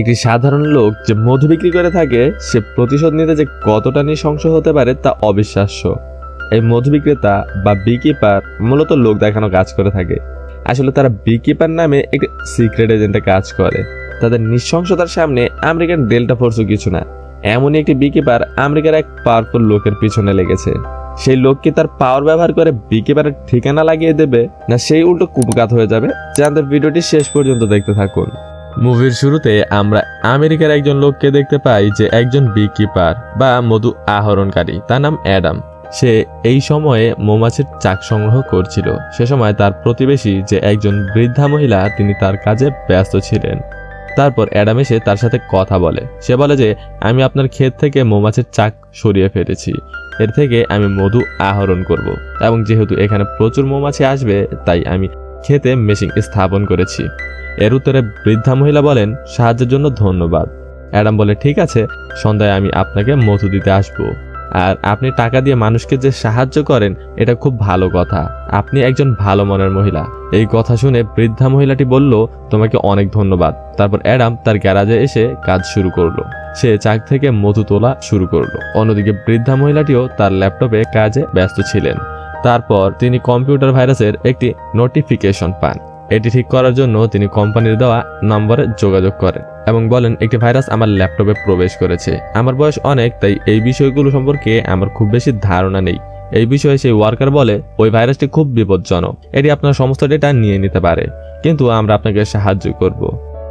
একটি সাধারণ লোক যে মধু বিক্রি করে থাকে, সে প্রতিশোধ নিতে যে কতটা নৃশংস হতে পারে তা অবিশ্বাস্য। এই মধু বিক্রেতা বা বিকিপার মূলত লোক দেখানো কাজ করে থাকে। আসলে তারা বিকিপার নামে একটি সিক্রেট এজেন্টে কাজ করে। তাদের নৃশংসতার সামনে আমেরিকান ডেল্টা ফোর্সও কিছু না। এমনই একটি বিকিপার আমেরিকার এক পাওয়ারফুল লোকের পিছনে লেগেছে। সেই লোক কি তার পাওয়ার ব্যবহার করে বিকিপারের ঠিকানা লাগিয়ে দেবে, না সেই উল্টো কুপকাত হয়ে যাবে? জানতে ভিডিওটি শেষ পর্যন্ত দেখতে থাকুন। মুভির শুরুতে আমরা আমেরিকার একজন লোককে দেখতে পাই যে একজন বিকিপার বা মধু আহরণকারী, তার নাম অ্যাডাম। সে এই সময়ে মৌমাছির চাক সংগ্রহ করছিল। সে সময় তার প্রতিবেশী যে একজন বৃদ্ধা মহিলা, তিনি তার কাজে ব্যস্ত ছিলেন। তারপর অ্যাডাম এসে তার সাথে কথা বলে। সে বলে যে, আমি আপনার ক্ষেত থেকে মৌমাছির চাক সরিয়ে ফেলেছি। এর থেকে আমি মধু আহরণ করব। এবং যেহেতু এখানে প্রচুর মৌমাছি আসবে, তাই আমি ক্ষেতে মেশিন স্থাপন করেছি। এর উত্তরে বৃদ্ধা মহিলা বলেন, সাহায্যের জন্য ধন্যবাদ। অ্যাডাম বলে, ঠিক আছে, সন্ধ্যায় আমি আপনাকে মধু দিতে আসব। আর আপনি টাকা দিয়ে মানুষকে যে সাহায্য করেন, এটা খুব ভালো কথা। আপনি একজন ভালো মনের মহিলা। এই কথা শুনে বৃদ্ধা মহিলাটি বলল, তোমাকে অনেক ধন্যবাদ। তারপর অ্যাডাম তার গ্যারাজে এসে কাজ শুরু করল। সে চাক থেকে মধু তোলা শুরু করল। অন্যদিকে বৃদ্ধা মহিলাটিও তার ল্যাপটপে কাজে ব্যস্ত ছিলেন। তারপর তিনি কম্পিউটার ভাইরাসের একটি নোটিফিকেশন পান। এটি ঠিক করার জন্য তিনি কোম্পানির দেওয়া নম্বরে যোগাযোগ করেন এবং বলেন, একটি ভাইরাস আমার ল্যাপটপে প্রবেশ করেছে। আমার বয়স অনেক, তাই এই বিষয়গুলো সম্পর্কে আমার খুব বেশি ধারণা নেই। এই বিষয়ে সেই ওয়ার্কার বলে, ওই ভাইরাসটি খুব বিপজ্জনক। এটি আপনার সমস্ত ডেটা নিয়ে নিতে পারে, কিন্তু আমরা আপনাকে সাহায্য করব।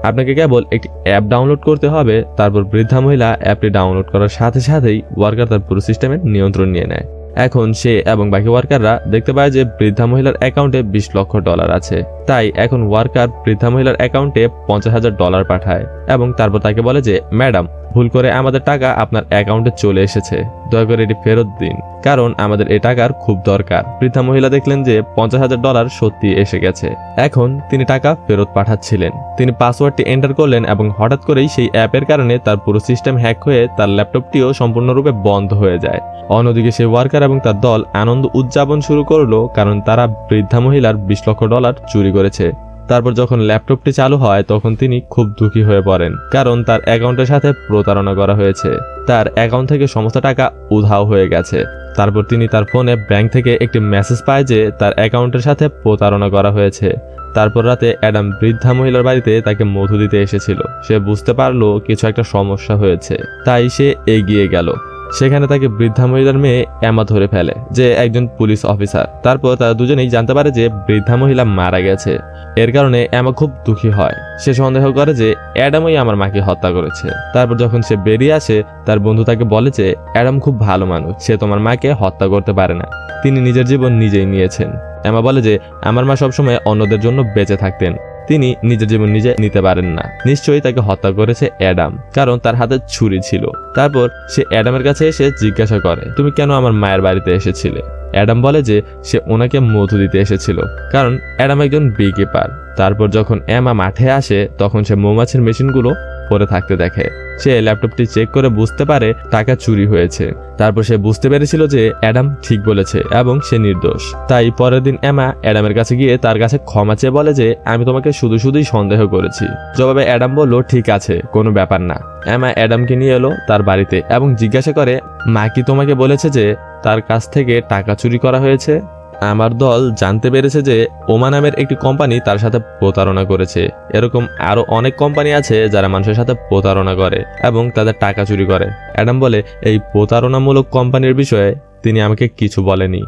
আপনাকে কেবল একটি অ্যাপ ডাউনলোড করতে হবে। তারপর বৃদ্ধা মহিলা অ্যাপটি ডাউনলোড করার সাথে সাথেই ওয়ার্কার তার পুরো সিস্টেমের নিয়ন্ত্রণ নিয়ে নেয়। এখন সে এবং বাকি ওয়ার্কাররা দেখতে পায় যে বৃদ্ধা মহিলার অ্যাকাউন্টে বিশ লক্ষ ডলার আছে। তাই এখন ওয়ার্কার বৃদ্ধা মহিলার অ্যাকাউন্টে পঞ্চাশ হাজার ডলার পাঠায় এবং তারপর তাকে বলে যে ম্যাডাম ভুল করে আমাদের টাকা আপনার অ্যাকাউন্টে চলে এসেছে। দয়া করে এটি ফেরত দিন, কারণ আমাদের এ টাকার খুব দরকার। বৃদ্ধা মহিলা দেখলেন যে পঞ্চাশ হাজার ডলার সত্যি এসে গেছে। এখন তিনি টাকা ফেরত পাঠাচ্ছিলেন। তিনি পাসওয়ার্ডটি এন্টার করলেন এবং হঠাৎ করেই সেই অ্যাপের কারণে তার পুরো সিস্টেম হ্যাক হয়ে তার ল্যাপটপটিও সম্পূর্ণরূপে বন্ধ হয়ে যায়। অন্যদিকে সেই ওয়ার্কার এবং তার দল আনন্দ উদযাপন শুরু করল, কারণ তারা বৃদ্ধা মহিলার বিশ লক্ষ ডলার চুরি করেছে। তারপর যখন ল্যাপটপটি চালু হয়, তখন তিনি খুব দুঃখী হয়ে পড়েন, কারণ তার অ্যাকাউন্টের সাথে প্রতারণা করা হয়েছে। তার অ্যাকাউন্ট থেকে সমস্ত টাকা উধাও হয়ে গেছে। তারপর তিনি তার ফোনে ব্যাংক থেকে একটি মেসেজ পায় যে তার অ্যাকাউন্টের সাথে প্রতারণা করা হয়েছে। তারপর রাতে অ্যাডাম বৃদ্ধা মহিলার বাড়িতে তাকে মধু দিতে এসেছিল। সে বুঝতে পারল কিছু একটা সমস্যা হয়েছে, তাই সে এগিয়ে গেল। সেখানে তাকে বৃদ্ধা মহিলার মেয়ে এমা ধরে ফেলে, যে একজন পুলিশ অফিসার। তারপর তারা দুজনেই জানতে পারে যে বৃদ্ধা মহিলা মারা গেছে। এর কারণে এমা খুব দুঃখী হয়। সে সন্দেহ করে যে অ্যাডামই আমার মাকে হত্যা করেছে। তারপর যখন সে বেরিয়ে আসে, তার বন্ধু তাকে বলে যে, অ্যাডাম খুব ভালো মানুষ, সে তোমার মাকে হত্যা করতে পারে না। তিনি নিজের জীবন নিজেই নিয়েছেন। এমা বলে যে, আমার মা সবসময় অন্যদের জন্য বেঁচে থাকতেন। তিনি নিজের জীবন নিজে নিতে পারেন না। নিশ্চয়ই তাকে হত্যা করেছে অ্যাডাম, কারণ তার হাতে ছুরি ছিল। তারপর সে অ্যাডামের কাছে এসে জিজ্ঞাসা করে, তুমি কেন আমার মায়ের বাড়িতে এসেছিলে? অ্যাডাম বলে যে, সে ওনাকে মধু দিতে এসেছিল। কারণ অ্যাডাম একজন বিকিপার তারপর যখন অ্যামা মাঠে আসে, তখন সে মৌমাছির মেশিনগুলো পরে থাকতে দেখে। সে ল্যাপটপটি চেক করে বুঝতে পারে টাকা চুরি হয়েছে। তারপর সে বুঝতে পেরেছিল যে অ্যাডাম ঠিক বলেছে এবং সে নির্দোষ। তাই পরের দিন এমা অ্যাডামের কাছে গিয়ে তার কাছে ক্ষমা চেয়ে বলে যে, আমি তোমাকে শুধু শুধুই সন্দেহ করেছি। জবাবে অ্যাডাম বলল, ঠিক আছে, কোনো ব্যাপার না। এমা অ্যাডামকে নিয়ে এলো তার বাড়িতে এবং জিজ্ঞাসা করে, মা কি তোমাকে বলেছে যে, তার কাছ থেকে টাকা চুরি করা হয়েছে? আমার দল জানতে পেরেছে যে ওমা নামের একটি কোম্পানি তার সাথে প্রতারণা করেছে। এরকম আরও অনেক কোম্পানি আছে যারা মানুষের সাথে প্রতারণা করে এবং তাদের টাকা চুরি করে। অ্যাডাম বলে, এই প্রতারণামূলক কোম্পানির বিষয়ে তিনি আমাকে কিছু বলেনি।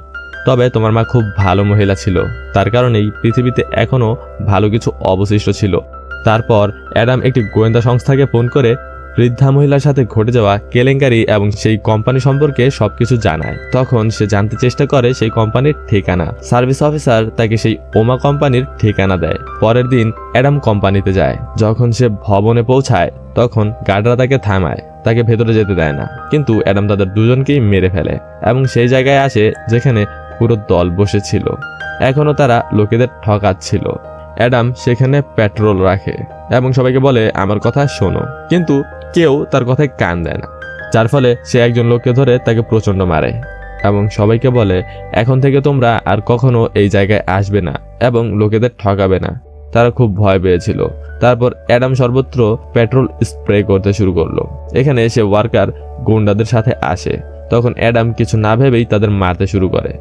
তবে তোমার মা খুব ভালো মহিলা ছিল। তার কারণেই পৃথিবীতে এখনও ভালো কিছু অবশিষ্ট ছিল। তারপর অ্যাডাম একটি গোয়েন্দা সংস্থাকে ফোন করে বৃদ্ধা মহিলার সাথে ঘটে যাওয়া কেলেঙ্কারি এবং সেই কোম্পানি সম্পর্কে সবকিছু জানায়। তখন সে জানতে চেষ্টা করে সেই কোম্পানির ঠিকানা। সার্ভিস অফিসার তাকে সেই ওমা কোম্পানির ঠিকানা দেয়। পরের দিন অ্যাডাম কোম্পানিতে যায়। যখন সে ভবনে পৌঁছায়, তখন গার্ডরা তাকে থামায়। তাকে ভেতরে যেতে দেয় না। কিন্তু অ্যাডাম তাদের দুজনকেই মেরে ফেলে এবং সেই জায়গায় আসে যেখানে পুরো দল বসেছিল। এখনও তারা লোকেদের ঠকাচ্ছিল। অ্যাডাম সেখানে পেট্রোল রাখে এবং সবাইকে বলে, আমার কথা শোনো। কিন্তু কেউ তার কথায় কান দেয় না, যার ফলে সে একজন লোককে ধরে তাকে প্রচণ্ড মারে এবং সবাইকে বলে, এখন থেকে তোমরা আর কখনো এই জায়গায় আসবে না এবং লোকেদের ঠকাবে না। তারা খুব ভয় পেয়েছিল। তারপর অ্যাডাম সর্বত্র পেট্রোল স্প্রে করতে শুরু করল। এখানে সে ওয়ার্কার গুন্ডাদের সাথে আসে। তখন অ্যাডাম কিছু না ভেবেই তাদের মারতে শুরু করে।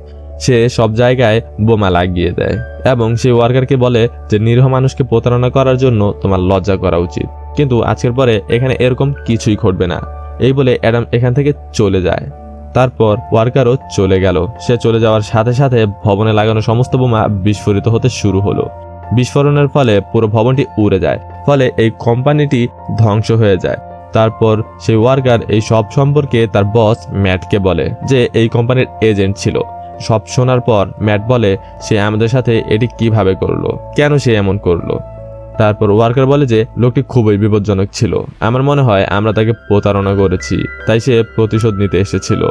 সে সব জায়গায় বোমা লাগিয়ে দেয় এবং সে ওয়ার্কারকে বলে যে, নিরীহ মানুষকে প্রতারণা করার জন্য তোমার লজ্জা করা উচিত। কিন্তু আজকের পরে এখানে এরকম কিছুই ঘটবে না। এই বলে অ্যাডাম এখান থেকে চলে যায়। তারপর ওয়ার্কারও চলে গেল। সে চলে যাওয়ার সাথে সাথে ভবনে লাগানো সমস্ত বোমা বিস্ফোরিত হতে শুরু হলো। বিস্ফোরণের ফলে পুরো ভবনটি উড়ে যায়। ফলে এই কোম্পানিটি ধ্বংস হয়ে যায়। তারপর সেই ওয়ার্কার এই সব সম্পর্কে তার বস ম্যাটকে বলে যে এই কোম্পানির এজেন্ট ছিল। সব শোনার পর ম্যাট বলে, সে আমাদের সাথে এটি কীভাবে করল? কেন সে এমন করল? তারপর ওয়ার্কার বলে যে, লোকটি খুবই বিপজ্জনক ছিল। আমার মনে হয় আমরা তাকে প্রতারণা করেছি। তাই সে প্রতিশোধ নিতে এসেছিল।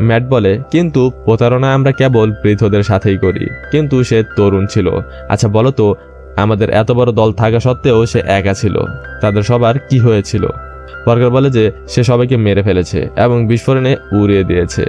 ম্যাট বলে, কিন্তু প্রতারণা আমরা কেবল বৃদ্ধদের সাথেই করি। কিন্তু সে তরুণ ছিল। আচ্ছা বলো তো, আমাদের এত বড় দল থাকা সত্ত্বেও সে একা ছিল। তাদের সবার কি হয়েছিল? ওয়ার্কার বলে যে, সে সবাইকে মেরে ফেলেছে এবং বিস্ফোরণে উড়িয়ে দিয়েছে।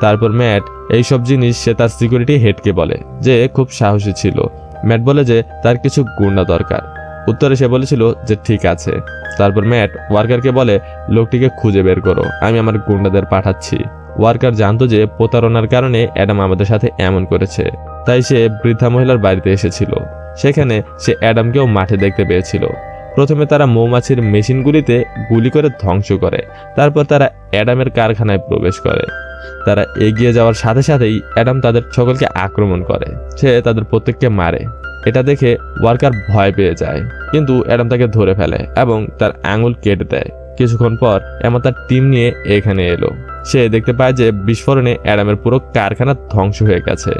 তারপর ম্যাট, এইসব জিনিস সে তার সিকিউরিটি হেডকে বলে, যে খুব সাহসী ছিল। ম্যাট বলে যে তার কিছু গুন্ডা দরকার। উত্তরে সে বলেছিল যে ঠিক আছে। তারপর ম্যাট ওয়ার্কারকে বলে, লোকটিকে খুঁজে বের করো, আমি আমার গুন্ডাদের পাঠাচ্ছি। ওয়ার্কার জানতো যে প্রতারণার কারণে অ্যাডাম আমাদের সাথে এমন করেছে। তাই সে বৃদ্ধা মহিলার বাড়িতে এসেছিল। সেখানে সে অ্যাডামকেও মাঠে দেখতে পেয়েছিল। প্রথমে তারা মৌমাছির মেশিনগুলিতে গুলি করে ধ্বংস করে। তারপর তারা অ্যাডামের কারখানায় প্রবেশ করে। তারা এগিয়ে যাওয়ার সাথে সাথেই অ্যাডাম তাদের সকলকে আক্রমণ করে। সে তাদের প্রত্যেককে মারে। এটা দেখে ওয়ার্কার ভয় পেয়ে যায়। কিন্তু অ্যাডাম তাকে ধরে ফেলে এবং তার আঙুল কেটে দেয়। কিছুক্ষণ পর এমন তার টিম নিয়ে এখানে এলো। সে দেখতে পায় যে বিস্ফোরণে অ্যাডামের পুরো কারখানা ধ্বংস হয়ে গেছে।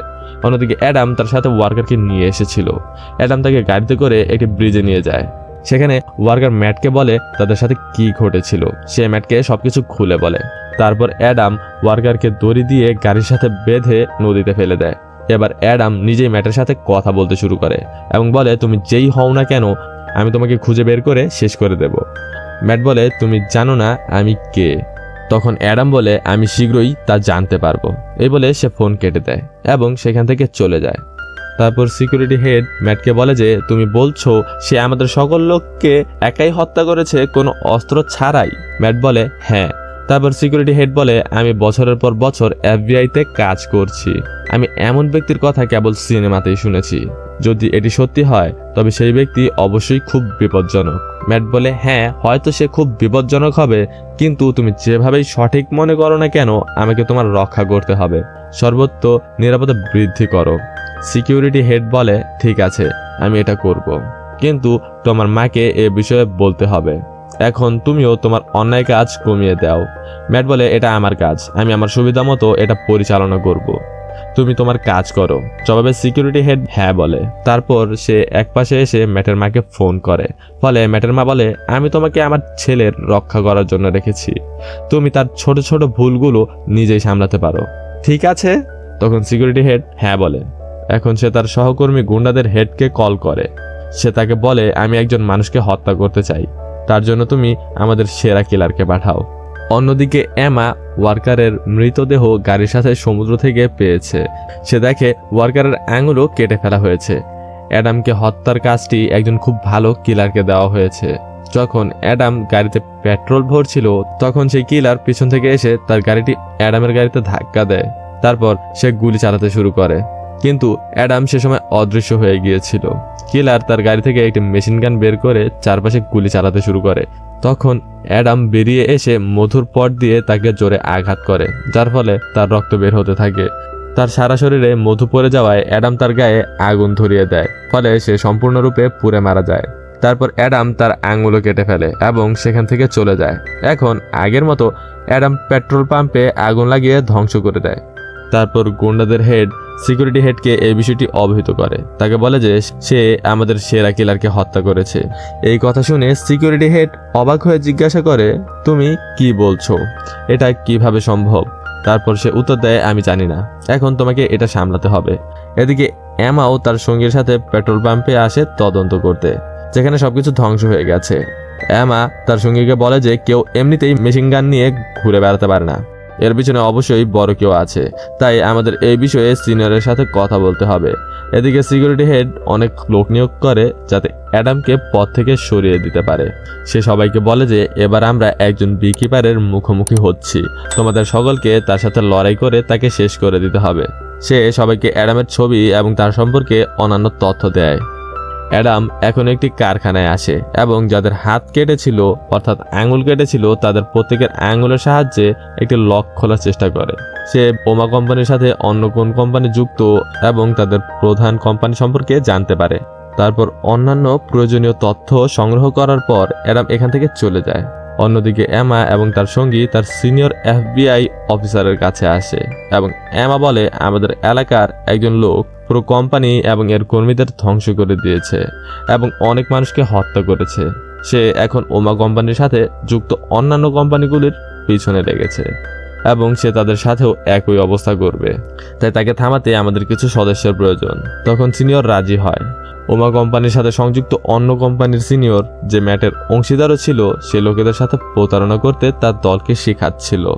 অন্যদিকে অ্যাডাম তার সাথে ওয়ার্কারকে নিয়ে এসেছিল। অ্যাডাম তাকে গাড়িতে করে একটি ব্রিজে নিয়ে যায়। সেখানে ওয়ার্কার ম্যাটকে বলে তাদের সাথে কি ঘটেছিল। সে ম্যাটকে সবকিছু খুলে বলে। তারপর অ্যাডাম ওয়ার্কারকে দড়ি দিয়ে গাড়ির সাথে বেঁধে নদীতে ফেলে দেয়। এবার অ্যাডাম নিজেই ম্যাটের সাথে কথা বলতে শুরু করে এবং বলে, তুমি যেই হও না কেন, আমি তোমাকে খুঁজে বের করে শেষ করে দেব ম্যাট বলে, তুমি জানো না আমি কে তখন অ্যাডাম বলে, আমি শীঘ্রই তা জানতে পারব। এই বলে সে ফোন কেটে দেয় এবং সেখান থেকে চলে যায়। তারপর সিকিউরিটি হেড ম্যাটকে বলে যে, তুমি বলছো সে আমাদের সকল লোককে একাই হত্যা করেছে, কোনো অস্ত্র ছাড়াই ম্যাট বলে হ্যাঁ। তারপর সিকিউরিটি হেড বলে, আমি বছরের পর বছর এফবিআইতে কাজ করছি। আমি এমন ব্যক্তির কথা কেবল সিনেমাতেই শুনেছি। যদি এটি সত্যি হয়, তবে সেই ব্যক্তি অবশ্যই খুব বিপজ্জনক। ম্যাট বলে হ্যাঁ হয়তো সে খুব বিপজ্জনক হবে, কিন্তু তুমি যেভাবেই সঠিক মনে করো না কেন, আমাকে তোমার রক্ষা করতে হবে। সর্বত্র নিরাপত্তা বৃদ্ধি করো। সিকিউরিটি হেড বলে, ঠিক আছে, আমি এটা করব। কিন্তু তোমার মাকে এ বিষয়ে বলতে হবে। এখন তুমিও তোমার অন্যায় কাজ কমিয়ে দাও। ম্যাট বলে, এটা আমার কাজ। আমি আমার সুবিধা মতো এটা পরিচালনা করব। তুমি তোমার কাজ করো। জবাবে সিকিউরিটি হেড হ্যাঁ বলে। তারপর সে একপাশে এসে ম্যাটের মাকে ফোন করে। ফলে ম্যাটের মা বলে, আমি তোমাকে আমার ছেলের রক্ষা করার জন্য রেখেছি। তুমি তার ছোট ছোট ভুলগুলো নিজেই সামলাতে পারো। ঠিক আছে? তখন সিকিউরিটি হেড হ্যাঁ বলে। এখন সে তার সহকর্মী গুন্ডাদের হেডকে কল করে। সে তাকে বলে, আমি একজন মানুষকে হত্যা করতে চাই। তার জন্য তুমি আমাদের সেরা কিলারকে পাঠাও। অন্যদিকে এমা ওয়ার্কারের মৃতদেহ গাড়ির সাথে সমুদ্র থেকে পেয়েছে। সে দেখে ওয়ার্কারের আঙুলও কেটে ফেলা হয়েছে। অ্যাডামকে হত্যার কাজটি একজন খুব ভালো কিলারকে দেওয়া হয়েছে। যখন অ্যাডাম গাড়িতে পেট্রোল ভরছিল, তখন সেই কিলার পিছন থেকে এসে তার গাড়িটি অ্যাডামের গাড়িতে ধাক্কা দেয়। তারপর সে গুলি চালাতে শুরু করে। কিন্তু অ্যাডাম সে সময় অদৃশ্য হয়ে গিয়েছিল। কিলার তার গাড়ি থেকে একটি মেশিন গান বের করে চারপাশে গুলি চালাতে শুরু করে। তখন অ্যাডাম বেরিয়ে এসে মধুর পট দিয়ে তাকে জোরে আঘাত করে, যার ফলে তার রক্ত বের হতে থাকে। তার সারা শরীরে মধু পড়ে যাওয়ায় অ্যাডাম তার গায়ে আগুন ধরিয়ে দেয়, ফলে সে সম্পূর্ণরূপে পুড়ে মারা যায়। তারপর অ্যাডাম তার আঙুলও কেটে ফেলে এবং সেখান থেকে চলে যায়। এখন আগের মতো অ্যাডাম পেট্রোল পাম্পে আগুন লাগিয়ে ধ্বংস করে দেয়। তারপর গুন্ডাদের হেড সিকিউরিটি হেডকে এই বিষয়টি অবহিত করে। তাকে বলে যে, সে আমাদের সেরা কিলারকে হত্যা করেছে। এই কথা শুনে সিকিউরিটি হেড অবাক হয়ে জিজ্ঞাসা করে, তুমি কি বলছো? এটা কীভাবে সম্ভব? তারপর সে উত্তর দেয়, আমি জানি না। এখন তোমাকে এটা সামলাতে হবে। এদিকে এমাও তার সঙ্গীর সাথে পেট্রোল পাম্পে আসে তদন্ত করতে, যেখানে সবকিছু ধ্বংস হয়ে গেছে। অ্যামা তার সঙ্গীকে বলে যে, কেউ এমনিতেই মেশিন গান নিয়ে ঘুরে বেড়াতে পারে না। এর পিছনে অবশ্যই বড় কেউ আছে। তাই আমাদের এই বিষয়ে সিনিয়রের সাথে কথা বলতে হবে। এদিকে সিকিউরিটি হেড অনেক লোক নিয়োগ করে যাতে অ্যাডামকে পথ থেকে সরিয়ে দিতে পারে। সে সবাইকে বলে যে, এবার আমরা একজন বিকিপারের মুখোমুখি হচ্ছি। তোমাদের সকলকে তার সাথে লড়াই করে তাকে শেষ করে দিতে হবে। সে সবাইকে অ্যাডামের ছবি এবং তার সম্পর্কে অন্যান্য তথ্য দেয়। অ্যাডাম এখন একটি কারখানায় আসে এবং যাদের হাত কেটেছিল, অর্থাৎ আঙুল কেটেছিল, তাদের প্রত্যেকের আঙুলের সাহায্যে একটি লক খোলার চেষ্টা করে। সে বোমা কোম্পানির সাথে অন্য কোন কোম্পানি যুক্ত এবং তাদের প্রধান কোম্পানি সম্পর্কে জানতে পারে। তারপর অন্যান্য প্রয়োজনীয় তথ্য সংগ্রহ করার পর অ্যাডাম এখান থেকে চলে যায়। অন্যদিকে এমা এবং তার সঙ্গী তার সিনিয়র এফবিআই অফিসারের কাছে আসে এবং এমা বলে, আমাদের এলাকার একজন লোক পুরো কোম্পানি এবং এর কর্মীদের ধ্বংস করে দিয়েছে এবং অনেক মানুষকে হত্যা করেছে। সে এখন ওমা কোম্পানির সাথে যুক্ত অন্যান্য কোম্পানিগুলির পিছনে লেগেছে এবং সে তাদের সাথেও একই অবস্থা করবে। তাই তাকে থামাতে আমাদের কিছু সদস্যের প্রয়োজন। তখন সিনিয়র রাজি হয়। ওমা কোম্পানির সাথে সংযুক্ত অন্য কোম্পানির সিনিয়র যে ম্যাটের অংশীদারও ছিল, সে লোকেদের সাথে প্রতারণা করতে তার দলকে শেখাচ্ছিল।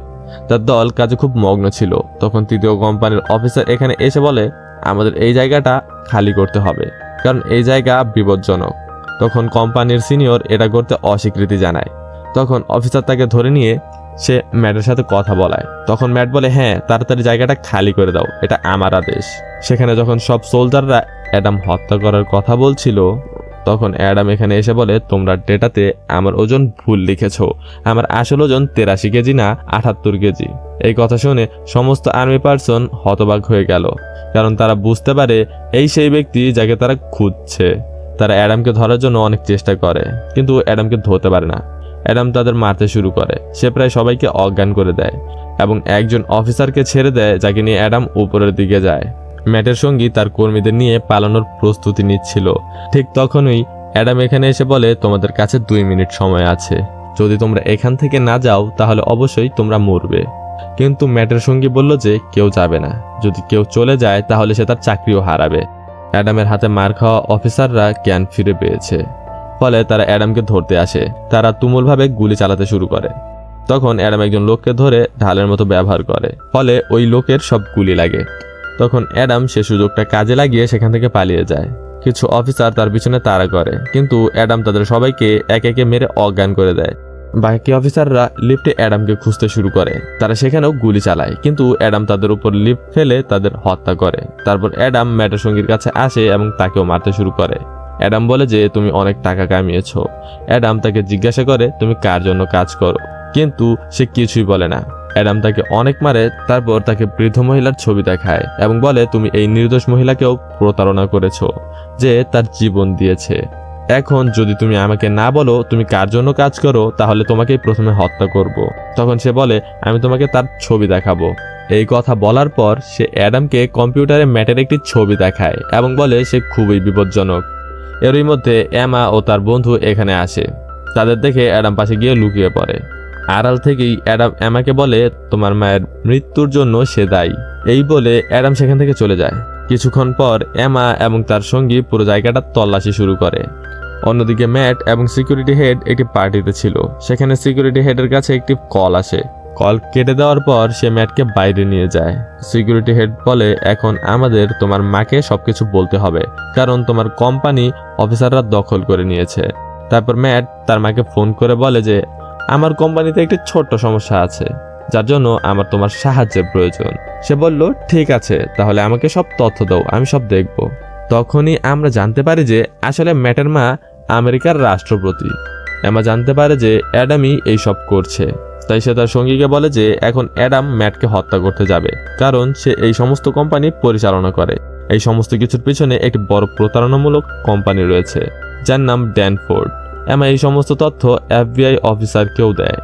তার দল কাজে খুব মগ্ন ছিল। তখন তৃতীয় কোম্পানির অফিসার এখানে এসে বলে আমাদের এই জায়গাটা খালি করতে হবে। কারণ এই জায়গা বিপজ্জনক। তখন কোম্পানির সিনিয়র এটা করতে অস্বীকৃতি জানায়। তখন অফিসার তাকে ধরে নিয়ে সে ম্যাটের সাথে কথা বলায়। তখন ম্যাট বলে হ্যাঁ তাড়াতাড়ি জায়গাটা খালি করে দাও। এটা আমার আদেশ। সেখানে যখন সব সোলজাররা অ্যাডাম হত্যা করার কথা বলছিল তখন অ্যাডাম এখানে এসে বলে, তোমরা ডেটাতে আমার ওজন ভুল লিখেছ। আমার আসল ওজন তেরাশি কেজি না আটাত্তর কেজি। এই কথা শুনে সমস্ত আর্মি পার্সন হতবাক হয়ে গেল, কারণ তারা বুঝতে পারে এই সেই ব্যক্তি যাকে তারা খুঁজছে। তারা অ্যাডামকে ধরার জন্য অনেক চেষ্টা করে, কিন্তু অ্যাডামকে ধরতে পারে না। অ্যাডাম তাদের মারতে শুরু করে, সে প্রায় সবাইকে অজ্ঞান করে দেয় এবং একজন অফিসারকে ছেড়ে দেয়, যাকে নিয়ে অ্যাডাম উপরের দিকে যায়। ম্যাটের সঙ্গী তার কর্মীদের নিয়ে পালানোর প্রস্তুতি নিচ্ছিল। ঠিক তখনই অ্যাডাম এখানে এসে বলে, তোমাদের কাছে দুই মিনিট সময় আছে। যদি তোমরা এখান থেকে না যাও, তাহলে অবশ্যই তোমরা মরবে। কিন্তু ম্যাটের সঙ্গী বলল যে, কেউ যাবে না। যদি কেউ চলে যায়, তাহলে সে তার চাকরিও হারাবে। অ্যাডামের হাতে মার খাওয়া অফিসাররা জ্ঞান ফিরে পেয়েছে। ফলে তারা অ্যাডামকে ধরতে আসে। তারা তুমুলভাবে গুলি চালাতে শুরু করে। তখন অ্যাডাম একজন লোককে ধরে ঢালের মতো ব্যবহার করে। ফলে ওই লোকের সব গুলি লাগে। তখন অ্যাডাম সে সুযোগটা কাজে লাগিয়ে সেখান থেকে পালিয়ে যায়। কিছু অফিসার তার পিছনে তাড়া করে, কিন্তু অ্যাডাম তাদের সবাইকে একে একে মেরে অজ্ঞান করে দেয়। বাকি অফিসাররা লিফটে অ্যাডামকে খুঁজতে শুরু করে। তারা সেখানেও গুলি চালায়, কিন্তু অ্যাডাম তাদের উপর লিফট ফেলে তাদের হত্যা করে। তারপর অ্যাডাম ম্যাটের সঙ্গীর কাছে আসে এবং তাকেও মারতে শুরু করে। অ্যাডাম বলে যে, তুমি অনেক টাকা কামিয়েছ। অ্যাডাম তাকে জিজ্ঞাসা করে, তুমি কার জন্য কাজ করো? কিন্তু সে কিছুই বলে না। অ্যাডাম তাকে অনেক মারে, তারপর তাকে বৃদ্ধ মহিলার ছবি দেখায় এবং বলে, তুমি এই নির্দোষ মহিলাকেও প্রতারণা করেছ যে তার জীবন দিয়েছে। এখন যদি তুমি আমাকে না বলো তুমি কার জন্য কাজ করো, তাহলে তোমাকেই প্রথমে হত্যা করব। তখন সে বলে, আমি তোমাকে তার ছবি দেখাবো। এই কথা বলার পর সে অ্যাডামকে কম্পিউটারে ম্যাটের একটি ছবি দেখায় এবং বলে, সে খুবই বিপজ্জনক। এরই মধ্যে অ্যামা ও তার বন্ধু এখানে আসে। তাদের দেখে অ্যাডাম পাশে গিয়ে লুকিয়ে পড়ে। আড়াল থেকেই অ্যাডাম অ্যামাকে বলে, তোমার মায়ের মৃত্যুর জন্য সে দায়ী। এই বলে অ্যাডাম সেখান থেকে চলে যায়। কিছুক্ষণ পর অ্যামা এবং তার সঙ্গী পুরো জায়গাটা তল্লাশি শুরু করে। অন্যদিকে ম্যাট এবং সিকিউরিটি হেড একটি পার্টিতে ছিল। সেখানে সিকিউরিটি হেডের কাছে একটি কল আসে। কল কেটে দেওয়ার পর সে ম্যাটকে বাইরে নিয়ে যায়। সিকিউরিটি হেড বলে, এখন আমাদের তোমার মাকে সবকিছু বলতে হবে। কারণ তোমার কোম্পানি অফিসাররা দখল করে নিয়েছে। তারপর ম্যাট তার মাকে ফোন করে বলে যে আমার কোম্পানিতে একটি ছোট্ট সমস্যা আছে, যার জন্য আমার তোমার সাহায্যের প্রয়োজন। সে বলল, ঠিক আছে, তাহলে আমাকে সব তথ্য দাও, আমি সব দেখব। তখনই আমরা জানতে পারি যে আসলে ম্যাটের মা আমেরিকার রাষ্ট্রপতি। এমা জানতে পারে যে অ্যাডামই এই সব করছে। তাই সে তার সঙ্গীকে বলে যে এখন অ্যাডাম ম্যাটকে হত্যা করতে যাবে, কারণ সে এই সমস্ত কোম্পানি পরিচালনা করে। এই সমস্ত কিছুর পিছনে একটি বড় প্রতারণামূলক কোম্পানি রয়েছে, যার নাম ড্যানফোর্ড। এমা এই সমস্ত তথ্য এফবিআই অফিসারকেও দেয়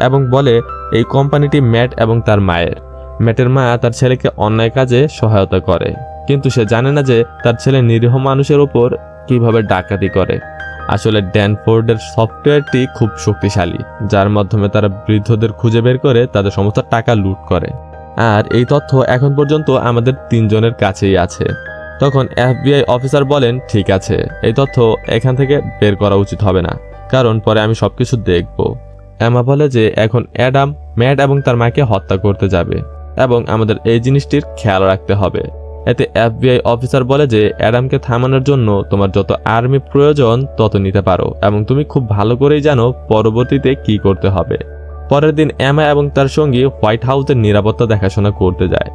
এবং বলে, এই কোম্পানিটি ম্যাট এবং তার মায়ের। ম্যাটের মা তার ছেলেকে অন্যায় কাজে সহায়তা করে। কিন্তু সে জানে না যে তার ছেলে নিরীহ মানুষের উপর কীভাবে ডাকাতি করে। আসলে ড্যানফোর্ডের সফটওয়্যারটি খুব শক্তিশালী, যার মাধ্যমে তারা বৃদ্ধদের খুঁজে বের করে তাদের সমস্ত টাকা লুট করে। আর এই তথ্য এখন পর্যন্ত আমাদের তিনজনের কাছেই আছে। তখন এফবিআই অফিসার বলেন, ঠিক আছে, এই তথ্য এখান থেকে বের করা উচিত হবে না, কারণ পরে আমি সবকিছু দেখব। এমা বলে যে, এখন অ্যাডাম, ম্যাট এবং তার মাকে হত্যা করতে যাবে এবং আমাদের এই জিনিসটির খেয়াল রাখতে হবে। এতে এফবিআই অফিসার বলে যে, অ্যাডামকে থামানোর জন্য তোমার যত আর্মি প্রয়োজন, তত নিতে পারো এবং তুমি খুব ভালো করেই জানো পরবর্তীতে কি করতে হবে। পরের দিন অ্যামা এবং তার সঙ্গী হোয়াইট হাউসের নিরাপত্তা দেখাশোনা করতে যায়।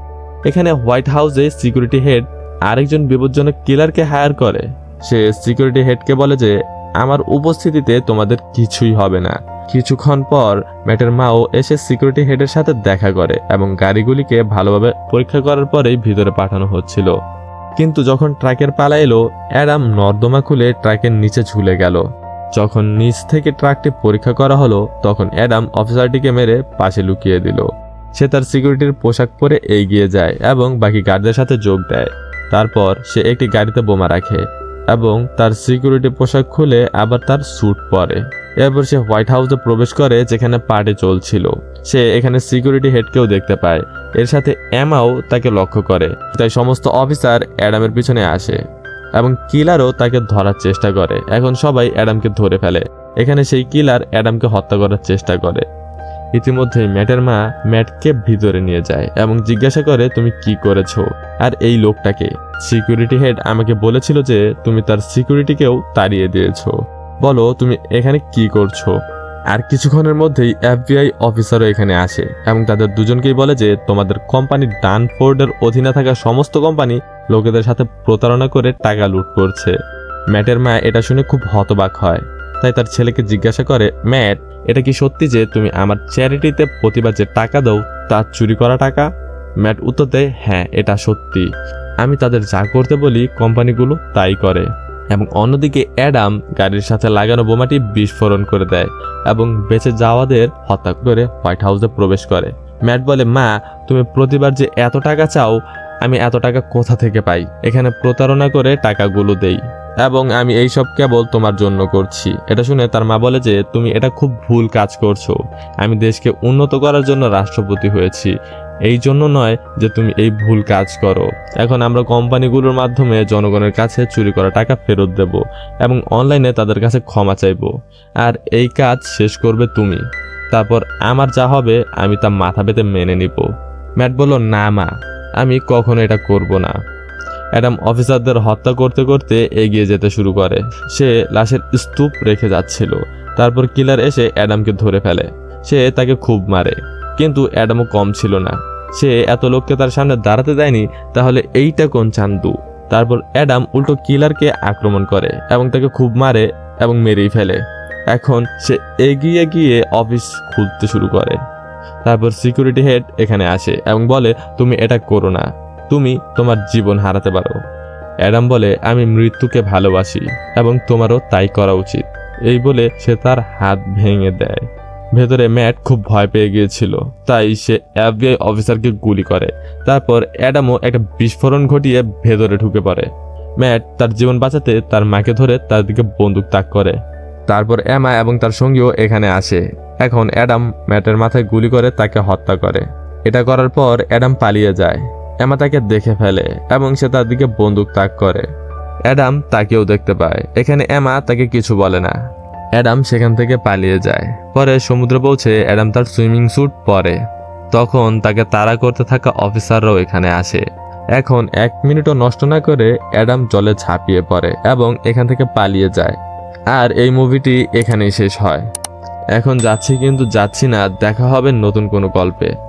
এখানে হোয়াইট হাউসে সিকিউরিটি হেড আরেকজন বিপজ্জনক কিলারকে হায়ার করে। সে সিকিউরিটি হেডকে বলে যে, আমার উপস্থিতিতে তোমাদের কিছুই হবে না। কিছুক্ষণ পর ম্যাটের মাও এসে সিকিউরিটি হেডের সাথে দেখা করে এবং গাড়িগুলিকে ভালোভাবে পরীক্ষা করার পরেই ভিতরে পাঠানো হচ্ছিল। কিন্তু যখন ট্রাকের পালা এলো, অ্যাডাম নর্দমা খুলে ট্রাকের নিচে ঝুলে গেল। যখন নিচ থেকে ট্রাকটি পরীক্ষা করা হলো, তখন অ্যাডাম অফিসারটিকে মেরে পাশে লুকিয়ে দিল। সে তার সিকিউরিটির পোশাক পরে এগিয়ে যায় এবং বাকি গার্ডদের সাথে যোগ দেয়। তারপর সে একটি গাড়িতে বোমা রাখে এবং তার সিকিউরিটি পোশাক খুলে আবার তার স্যুট পরে। এরপর সে হোয়াইট হাউসে প্রবেশ করে যেখানে পার্টি চলছিল। সে এখানে সিকিউরিটি হেডকেও দেখতে পায়। এর সাথে অ্যামাও তাকে লক্ষ্য করে। তাই সমস্ত অফিসার অ্যাডামের পিছনে আসে এবং কিলারও তাকে ধরার চেষ্টা করে। এখন সবাই অ্যাডামকে ধরে ফেলে। এখানে সেই কিলার অ্যাডামকে হত্যা করার চেষ্টা করে। ইতিমধ্যে ম্যাটের মা ম্যাটকে ভিতরে নিয়ে যায় এবং জিজ্ঞাসা করে, তুমি কি করেছ? আর এই লোকটাকে। সিকিউরিটি হেড আমাকে বলেছিল যে, তুমি তার সিকিউরিটিকেও তাড়িয়ে দিয়েছ। বলো, তুমি এখানে কি করছ? আর কিছুক্ষণের মধ্যেই এফবিআই অফিসারও এখানে আসে এবং তাদের দুজনকেই বলে যে, তোমাদের কোম্পানি ডানফোর্ডের অধীনে থাকা সমস্ত কোম্পানি লোকেদের সাথে প্রতারণা করে টাকা লুট করছে। ম্যাটের মা এটা শুনে খুব হতবাক হয়। তাই তার ছেলেকে জিজ্ঞাসা করে, ম্যাট এটা কি সত্যি যে তুমি আমার চ্যারিটিতে প্রতিবার যে টাকা দাও, তা চুরি করা টাকা? ম্যাট উত্তর দেয় হ্যাঁ এটা সত্যি। আমি তাদের যা করতে বলি, কোম্পানিগুলো তাই করে। এবং অন্যদিকে অ্যাডাম গাড়ির সাথে লাগানো বোমাটি বিস্ফোরণ করে দেয় এবং বেঁচে যাওয়াদের হত্যা করে হোয়াইট হাউসে প্রবেশ করে। ম্যাট বলে, মা, তুমি প্রতিবার যে এত টাকা চাও, আমি এত টাকা কোথা থেকে পাই? এখানে প্রতারণা করে টাকাগুলো দেই। এবং আমি এই সব কেবল তোমার জন্য করছি। এটা শুনে তার মা বলে যে, তুমি এটা খুব ভুল কাজ করছ। আমি দেশকে উন্নত করার জন্য রাষ্ট্রপতি হয়েছি। এই জন্য নয় যে তুমি এই ভুল কাজ করো। এখন আমরা কোম্পানিগুলোর মাধ্যমে জনগণের কাছে চুরি করা টাকা ফেরত দেব এবং অনলাইনে তাদের কাছে ক্ষমা চাইব। আর এই কাজ শেষ করবে তুমি। তারপর আমার যা হবে আমি তা মাথা পেতে মেনে নিব। ম্যাট বলল, না মা, আমি কখনো এটা করব না। অ্যাডাম অফিসারদের হত্যা করতে করতে এগিয়ে যেতে শুরু করে। সে লাশের স্তূপ রেখে যাচ্ছিল। তারপর কিলার এসে অ্যাডামকে ধরে ফেলে। সে তাকে খুব মারে, কিন্তু অ্যাডামও কম ছিল না। সে এত লোককে তার সামনে দাঁড়াতে দেয়নি, তাহলে এইটা কোন চান্দু? তারপর অ্যাডাম উল্টো কিলারকে আক্রমণ করে এবং তাকে খুব মারে এবং মেরেই ফেলে। এখন সে এগিয়ে গিয়ে অফিস খুলতে শুরু করে। তারপর সিকিউরিটি হেড এখানে আসে এবং বলে, তুমি এটা করো না। তুমি তোমার জীবন হারাতে পারো। অ্যাডাম বলে, আমি মৃত্যুকে ভালোবাসি এবং তোমারও তাই করা উচিত। এই বলে সে তার হাত ভেঙে দেয়। ভেতরে ম্যাট খুব ভয় পেয়ে গিয়েছিল। তাই সে এফবিআই অফিসারকে গুলি করে। তারপর অ্যাডামও একটা বিস্ফোরণ ঘটিয়ে ভেতরে ঢুকে পড়ে। ম্যাট তার জীবন বাঁচাতে তার মাকে ধরে তার দিকে বন্দুক তাক করে। তারপর অ্যামা এবং তার সঙ্গীও এখানে আসে। এখন অ্যাডাম ম্যাটের মাথায় গুলি করে তাকে হত্যা করে। এটা করার পর অ্যাডাম পালিয়ে যায়। অ্যামা তাকে দেখে ফেলে এবং সে তার দিকে বন্দুক তাক করে। অ্যাডাম তাকেও দেখতে পায়। এখানে অ্যামা তাকে কিছু বলে না। অ্যাডাম সেখান থেকে পালিয়ে যায়। পরে সমুদ্রে পৌঁছে অ্যাডাম তার সুইমিং স্যুট পরে। তখন তাকে তাড়া করতে থাকা অফিসাররাও এখানে আসে। এখন এক মিনিটও নষ্ট না করে অ্যাডাম জলে ঝাঁপিয়ে পড়ে এবং এখান থেকে পালিয়ে যায়। আর এই মুভিটি এখানেই শেষ হয়। এখন যাচ্ছি কিন্তু যাচ্ছি না, দেখা হবে নতুন কোনো গল্পে।